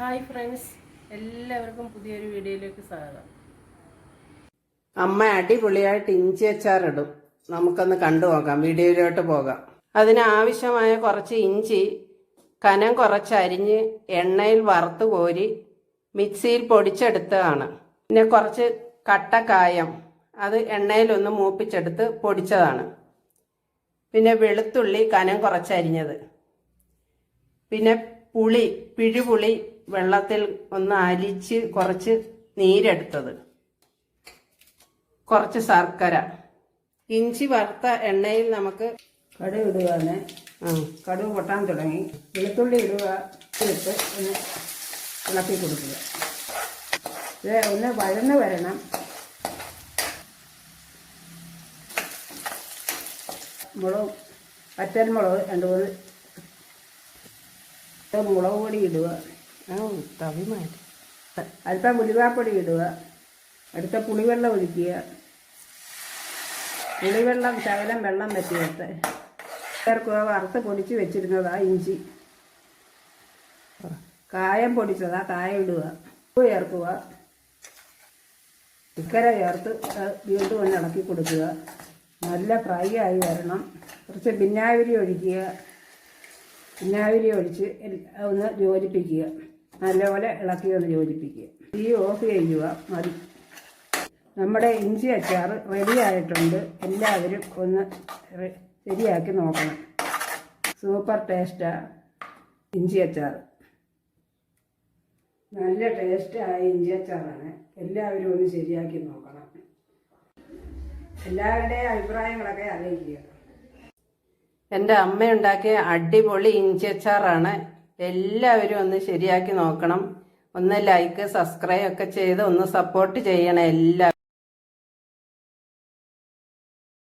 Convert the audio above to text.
Hi friends എല്ലാവർക്കും പുതിയൊരു വീഡിയോയിലേക്ക് സ്വാഗതം. അമ്മ അടിപൊളിയായിട്ട് ഇഞ്ചി അച്ചാറിടും. നമുക്കൊന്ന് കണ്ടു നോക്കാം വീഡിയോയിലോട്ട് പോകാം. അതിന് ആവശ്യമായ കുറച്ച് ഇഞ്ചി കനം കുറച്ചരിഞ്ഞ് എണ്ണയിൽ വറുത്ത് കോരി മിക്സിയിൽ പൊടിച്ചെടുത്തതാണ്. പിന്നെ കുറച്ച് കട്ടക്കായം അത് എണ്ണയിലൊന്ന് മൂപ്പിച്ചെടുത്ത് പൊടിച്ചതാണ്. പിന്നെ വെളുത്തുള്ളി കനം കുറച്ചരിഞ്ഞത് പിന്നെ പുളി പിഴിപുളി വെള്ളത്തിൽ ഒന്ന് അരിച്ച് കുറച്ച് നീരെടുത്തത്. കുറച്ച് ശർക്കര. ഇഞ്ചി വറുത്ത എണ്ണയിൽ നമുക്ക് കടുക് ഇടുകയാണ് കടുക് പൊട്ടാൻ തുടങ്ങി. വെളുത്തുള്ളി ഇടുക ഇട്ട് ഒന്ന് ഇളക്കി കൊടുക്കുക. ഇത് ഒന്ന് വഴന്ന് വരണം. മുളക് പച്ചമുളക് രണ്ട് മൂന്ന് ഇത് മുളക് പൊടി ഇടുക. തവി മാറ്റി അല്പം ഉലുവാപ്പൊടി ഇടുക. അടുത്ത പുളിവെള്ളം ഒഴിക്കുക. പുളിവെള്ളം ശകലം വെള്ളം പറ്റിയിട്ട് ചേർക്കുക. വറുത്ത് പൊടിച്ച് വെച്ചിരുന്നതാ ഇഞ്ചി. കായം പൊടിച്ചതാ കായം ഇടുക. ഉപ്പ് ചേർക്കുക. ഇക്കര ചേർത്ത് വീണ്ടും ഒന്ന് ഇളക്കി കൊടുക്കുക. നല്ല ഫ്രൈ ആയി വരണം. കുറച്ച് വിനാഗിരി ഒഴിക്കുക. വിനാഗിരി ഒഴിച്ച് ഒന്ന് യോജിപ്പിക്കുക. നല്ലപോലെ ഇളക്കി ഒന്ന് യോജിപ്പിക്കുക. തീ ഓഫ് ചെയ്യുക മതി. നമ്മുടെ ഇഞ്ചി അച്ചാർ റെഡിയായിട്ടുണ്ട് എല്ലാവരും ഒന്ന് ശരിയാക്കി നോക്കണം. സൂപ്പർ ടേസ്റ്റാ ഇഞ്ചി അച്ചാർ നല്ല ടേസ്റ്റായ ഇഞ്ചി അച്ചാറാണ്. എല്ലാവരും ഒന്ന് ശരിയാക്കി നോക്കണം. എല്ലാവരുടെയും അഭിപ്രായങ്ങളൊക്കെ അറിയിക്കുക. എന്റെ അമ്മയുണ്ടാക്കിയ അടിപൊളി ഇഞ്ചി അച്ചാറാണ് എല്ലാവരും ഒന്ന് ശരിയാക്കി നോക്കണം. ഒന്ന് ലൈക്ക് സബ്സ്ക്രൈബ് ഒക്കെ ചെയ്ത് ഒന്ന് സപ്പോർട്ട് ചെയ്യണം എല്ലാ